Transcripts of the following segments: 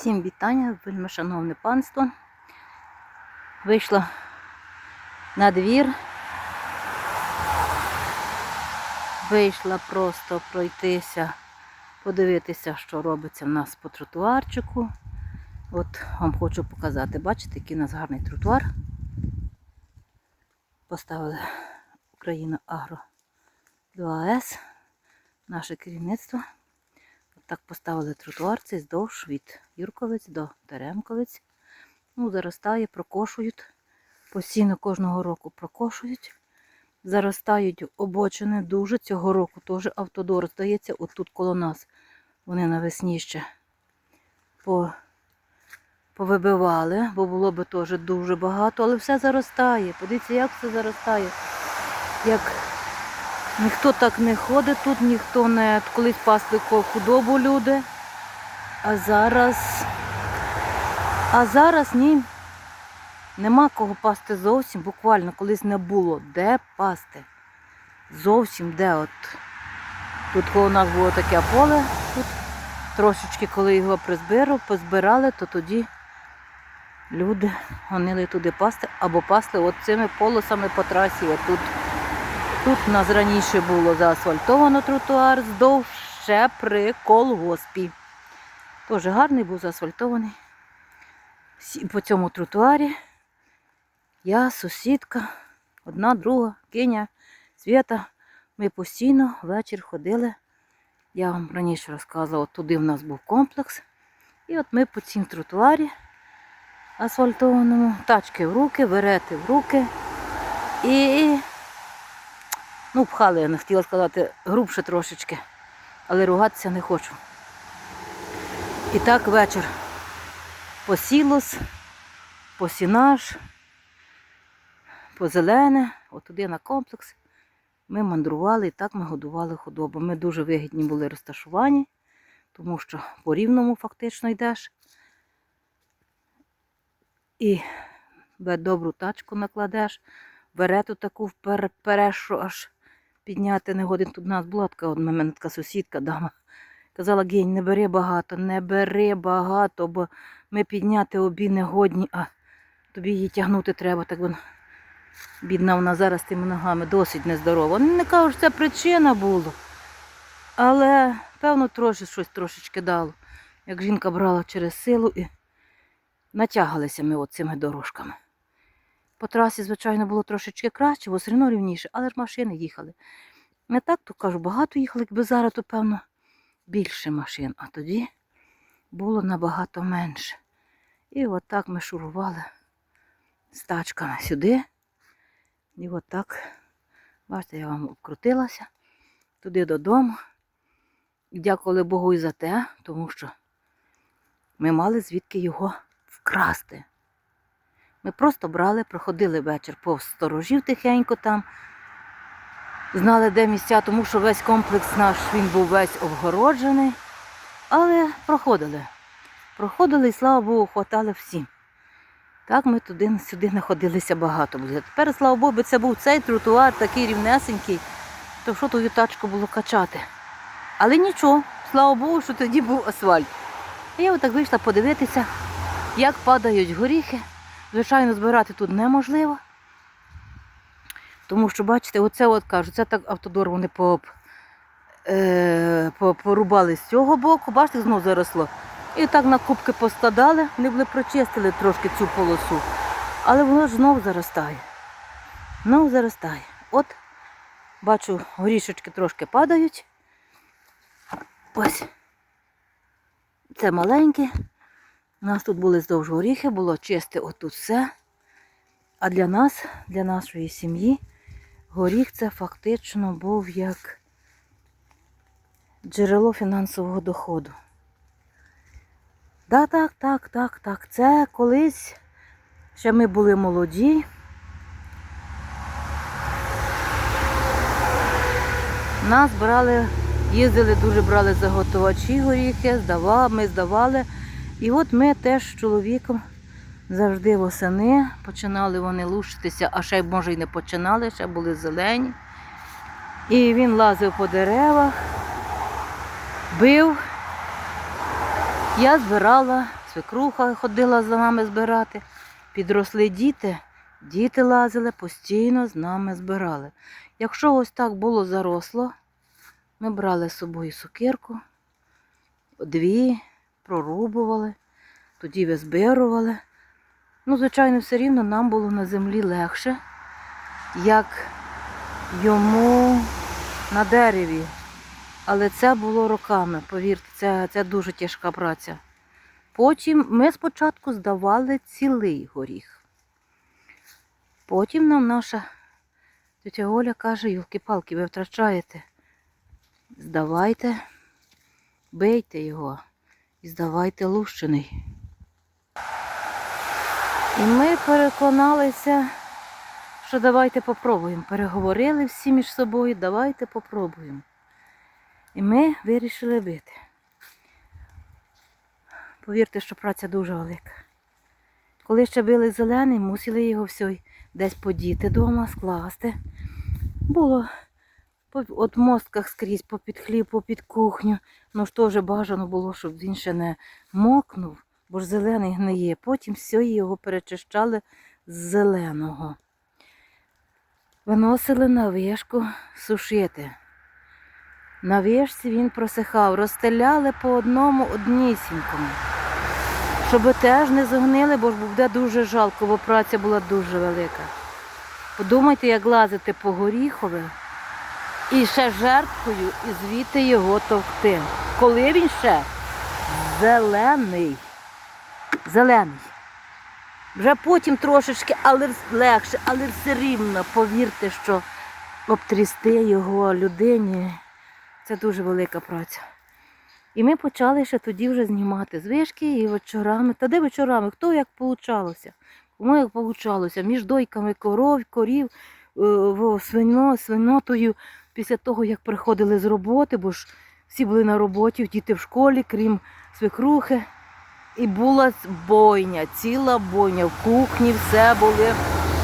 Всім вітання, вельми шановне панство. Вийшла на двір. Вийшла просто пройтися, подивитися, що робиться в нас по тротуарчику. От вам хочу показати, бачите, який у нас гарний тротуар. Поставили Україна Агро 2С, наше керівництво. Так поставили тротуар цей здовж від Юрковиць до Теремковиць. Ну, заростає, прокошують. Постійно кожного року прокошують. Заростають обочини дуже. Цього року теж автодор, здається, отут коло нас. Вони навесні ще по, повибивали, бо було би теж дуже багато, але все заростає. Подивіться, як все заростає. Як Ніхто так не ходить тут, ніхто не колись пасли худобу люди. А зараз. А зараз ні. Нема кого пасти зовсім. Буквально колись не було. Де пасти? Зовсім де от. Тут коло нас було таке поле. Тут трошечки, коли його призбирав, позбирали, то тоді люди гонили туди пасти або пасли от цими полосами по трасі. Отут. Тут у нас раніше було заасфальтовано тротуар здовж ще при колгоспі. Теж гарний був заасфальтований. По цьому тротуарі. Я, сусідка, одна, друга, Киня, Свята. Ми постійно ввечір ходили. Я вам раніше розказувала, туди в нас був комплекс. І от ми по цім тротуарі асфальтованому, тачки в руки, верети в руки. І Ну, пхали, я не хотіла сказати, грубше трошечки, але ругатися не хочу. І так вечір по сілос, по сінаж, по зелене, отуди на комплекс. Ми мандрували і так ми годували худобу. Ми дуже вигідні були розташувані, тому що по рівному фактично йдеш. І добру тачку накладеш, берету таку впереш, що аж підняти не годин. Тут у нас була така, у мене така сусідка, дама. Казала, гень, не бери багато, не бери багато, бо ми підняти обі не годні, а тобі її тягнути треба. Так вона, бідна вона зараз тими ногами досить нездорова. Ну, Не кажу, що це причина була. Але, певно, трошки щось трошечки дало. Як жінка брала через силу і натягалися ми цими дорожками. По трасі, звичайно, було трошечки краще, бо все одно рівніше, але ж машини їхали. Не так, то кажу, багато їхали, якби зараз, то певно, більше машин, а тоді було набагато менше. І от так ми шурували з тачками сюди. І от так, бачите, я вам обкрутилася туди додому. Дякували Богу і за те, тому що ми мали звідки його вкрасти. Ми просто брали, проходили вечір повз сторожів тихенько там, знали, де місця, тому що весь комплекс наш він був весь обгороджений. Але проходили. Проходили і, слава Богу, хватало всім. Так ми туди сюди знаходилися багато. було. Тепер, слава Богу, це був цей тротуар такий рівнесенький, то що ту тачку було качати. Але нічого, слава Богу, що тоді був асфальт. А я отак вийшла подивитися, як падають горіхи. Звичайно, збирати тут неможливо. Тому що, бачите, оце от кажу, це так автодор вони по, е, по, порубали з цього боку, бачите, знову заросло. І так на кубки поскладали, вони були прочистили трошки цю полосу. Але воно ж знов заростає. Знов заростає. От, бачу, горішечки трошки падають. Ось. Це маленькі. У нас тут були здовж горіхи, було чисте отут все. А для нас, для нашої сім'ї, горіх це фактично був як джерело фінансового доходу. Да, так, так, так, так. Це колись ще ми були молоді. Нас брали, їздили, дуже брали заготовачі горіхи, здавали, ми здавали. І от ми теж з чоловіком завжди восени починали вони лущитися, а ще, може, й не починали, ще були зелені. І він лазив по деревах, бив. Я збирала свекруха ходила за нами збирати. Підросли діти, діти лазили, постійно з нами збирали. Якщо ось так було заросло, ми брали з собою сокирку, дві, прорубували, тоді визбирували. Ну, звичайно, все рівно нам було на землі легше, як йому на дереві. Але це було роками, повірте, це, це дуже тяжка праця. Потім ми спочатку здавали цілий горіх. Потім нам наша тетя Оля каже, юлки-палки, ви втрачаєте. Здавайте, бийте його і здавайте лущений. І ми переконалися, що давайте попробуємо. Переговорили всі між собою, давайте попробуємо. І ми вирішили бити. Повірте, що праця дуже велика. Коли ще били зелений, мусили його все десь подіти вдома, скласти. Було от мостках скрізь, попід хліб, попід кухню. Ну ж теж бажано було, щоб він ще не мокнув, бо ж зелений гниє. Потім все його перечищали з зеленого. Виносили на вишку сушити. На вишці він просихав, розстеляли по одному однісінькому. Щоб теж не зогнили, бо ж буде дуже жалко, бо праця була дуже велика. Подумайте, як лазити по горіхове і ще жертвою, і звідти його товкти. Коли він ще зелений. Зелений. Вже потім трошечки, але легше, але все рівно, повірте, що обтрісти його людині це дуже велика праця. І ми почали ще тоді вже знімати з вишки і вечорами. Та де вечорами? Хто як получалося? Кому як получалося? Між дойками коров, корів, е, свино, свинотою. Після того, як приходили з роботи, бо ж всі були на роботі, діти в школі, крім свекрухи. І була бойня, ціла бойня. В кухні все були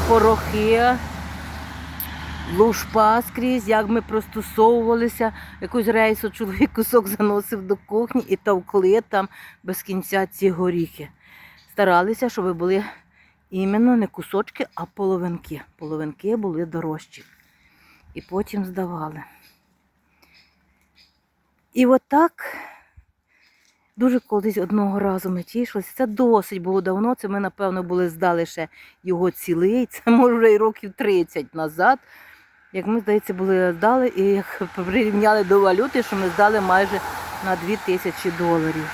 порохи, лушпа скрізь, як ми простосовувалися, якусь рейсу чоловік кусок заносив до кухні і товкли там без кінця ці горіхи. Старалися, щоб були іменно не кусочки, а половинки. Половинки були дорожчі. І потім здавали. І отак дуже колись одного разу ми тішилися. Це досить було давно. Це ми, напевно, були здали ще його цілий. Це може вже років 30 назад. Як ми, здається, були здали і як прирівняли до валюти, що ми здали майже на 2 тисячі доларів.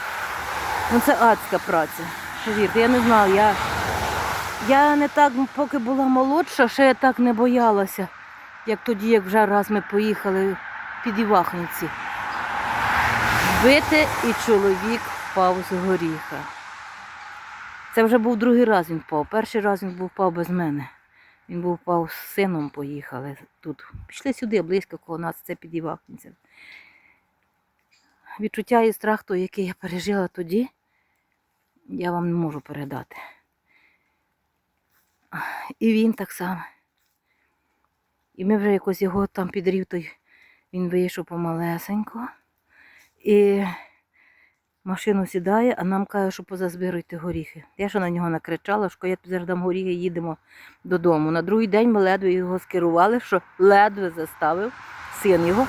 Ну це адська праця. Повірте, я не знаю, я, я не так, поки була молодша, ще я так не боялася, як тоді, як вже раз ми поїхали під Івахниці. Бити і чоловік впав з горіха. Це вже був другий раз він впав. Перший раз він був впав без мене. Він був впав з сином, поїхали тут. Пішли сюди, близько коло нас, це під Івахницем. Відчуття і страх той, який я пережила тоді, я вам не можу передати. І він так само. І ми вже якось його там підрів, той він вийшов помалесенько. І машину сідає, а нам каже, що позазбируйте горіхи. Я ще на нього накричала, що я зараз дам горіхи, їдемо додому. На другий день ми ледве його скерували, що ледве заставив син його,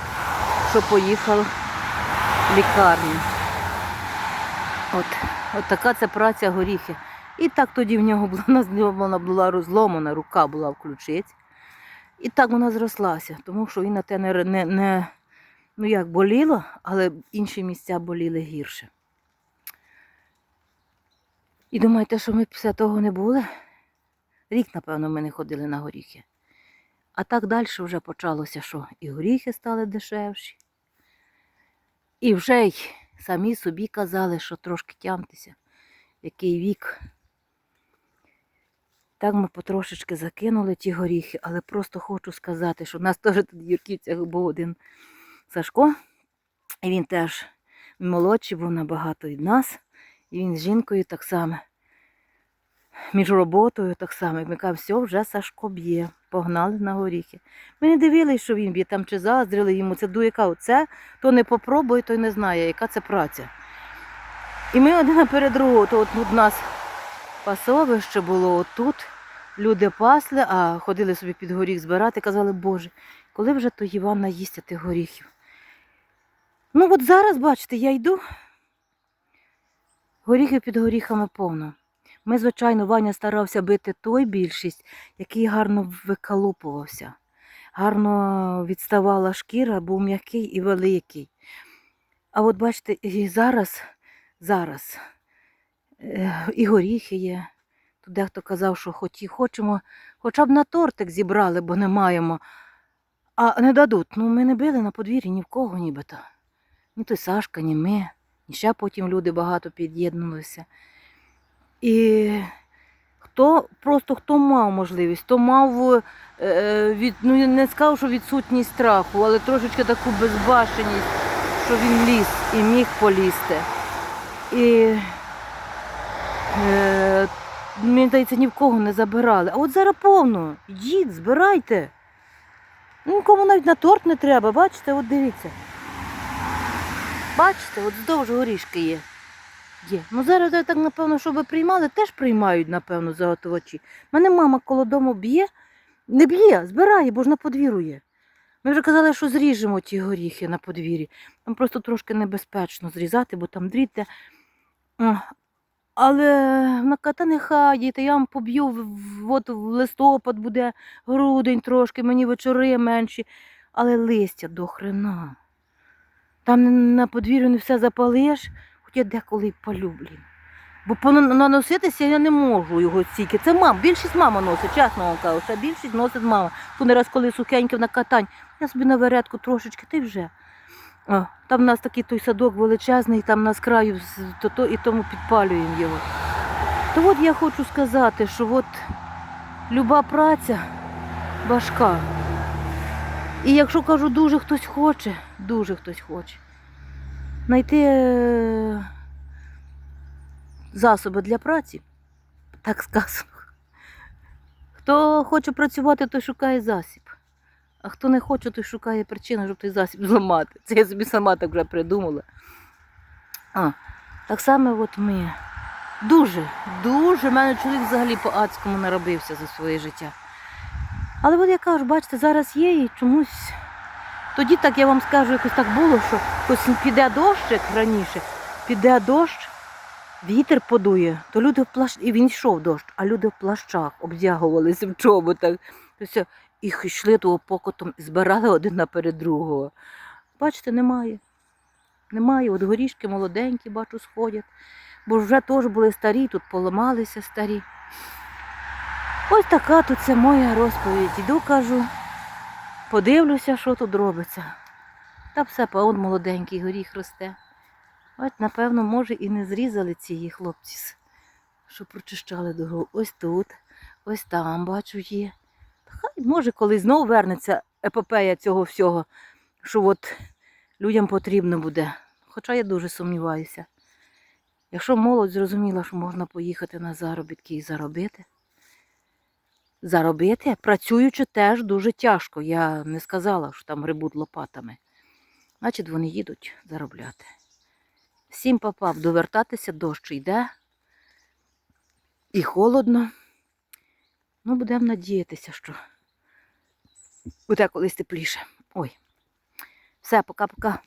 що поїхав в лікарню. От, от така це праця горіхи. І так тоді в нього була, вона була розломана, рука була в ключиці. І так вона зрослася, тому що він на те не, не, не ну як боліло, але інші місця боліли гірше. І думаєте, що ми після того не були? Рік, напевно, ми не ходили на горіхи. А так далі вже почалося, що і горіхи стали дешевші. І вже й самі собі казали, що трошки тямтеся, який вік. Так ми потрошечки закинули ті горіхи, але просто хочу сказати, що в нас теж тут в Юрківцях був один Сашко, і він теж молодший був набагато від нас, і він з жінкою так само. Між роботою так само. Ми кажемо, все, вже Сашко б'є, погнали на горіхи. Ми не дивилися, що він б'є там чи заздрили йому. Це дує, яка оце, то не попробує, той не знає, яка це праця. І ми один наперед другого, то от у нас пасовище було отут. Люди пасли, а ходили собі під горіх збирати, казали, Боже, коли вже то Іван наїсться тих горіхів. Ну от зараз, бачите, я йду. Горіхів під горіхами повно. Ми, звичайно, Ваня старався бити той більшість, який гарно викалупувався. Гарно відставала шкіра, був м'який і великий. А от бачите, і зараз, зараз і горіхи є. Тут дехто казав, що хоті, хочемо, хоча б на тортик зібрали, бо не маємо. А не дадуть. Ну, ми не били на подвір'ї ні в кого нібито. Ні той Сашка, ні ми. І ще потім люди багато під'єднувалися. І хто просто хто мав можливість, хто мав е, від, ну, не скажу, що відсутність страху, але трошечки таку безбашеність, що він ліз і міг полізти. І мені здається, ні в кого не забирали. А от зараз повно. Йдіть, збирайте. Нікому навіть на торт не треба, бачите, от дивіться. Бачите, от здовж горішки є. Є. Ну зараз так, напевно, щоб приймали, теж приймають, напевно, заготовачі. Мене мама коло дому б'є, не б'є, збирає, бо ж на подвір'ю Ми вже казали, що зріжемо ті горіхи на подвір'ї. Там просто трошки небезпечно зрізати, бо там дріття. Але на та нехай, діти, я вам поб'ю, от в листопад буде грудень трошки, мені вечори менші, але листя до хрена. Там на подвір'ю не все запалиш, хоч я деколи й палю, блін. Бо наноситися я не можу його стільки. Це мама, більшість мама носить, чесно вам кажу, ще більшість носить мама. Ту не раз, коли сухеньке на катань, я собі на веретку трошечки, ти вже. О, там в нас такий той садок величезний, там на краю то, то, і тому підпалюємо його. То от я хочу сказати, що от люба праця важка. І якщо кажу, дуже хтось хоче, дуже хтось хоче. Знайти е, засоби для праці, так сказано. Хто хоче працювати, той шукає засіб. А хто не хоче, той шукає причину, щоб той засіб зламати. Це я собі сама так вже придумала. А, так само от ми. Дуже, дуже, в мене чоловік взагалі по-адському наробився за своє життя. Але от я кажу, бачите, зараз є і чомусь. Тоді так я вам скажу, якось так було, що ось піде дощ, як раніше, піде дощ, вітер подує, то люди в плащ... і він йшов дощ, а люди в плащах обдягувалися в чоботах. То і йшли того покотом і збирали один наперед другого. Бачите, немає. Немає. От горішки молоденькі, бачу, сходять. Бо вже теж були старі, тут поламалися старі. Ось така тут це моя розповідь. Іду, кажу, подивлюся, що тут робиться. Та все, он молоденький горіх росте. От, напевно, може, і не зрізали ці хлопці, що прочищали дорогу. Ось тут, ось там, бачу, є. Хай, може, колись знову вернеться епопея цього всього, що от людям потрібно буде. Хоча я дуже сумніваюся. Якщо молодь зрозуміла, що можна поїхати на заробітки і заробити, заробити, працюючи теж дуже тяжко. Я не сказала, що там грибуть лопатами. Значить, вони їдуть заробляти. Всім попав довертатися, дощ йде. І холодно. Ну, будемо надіятися, що буде колись тепліше. Ой. Все, пока-пока.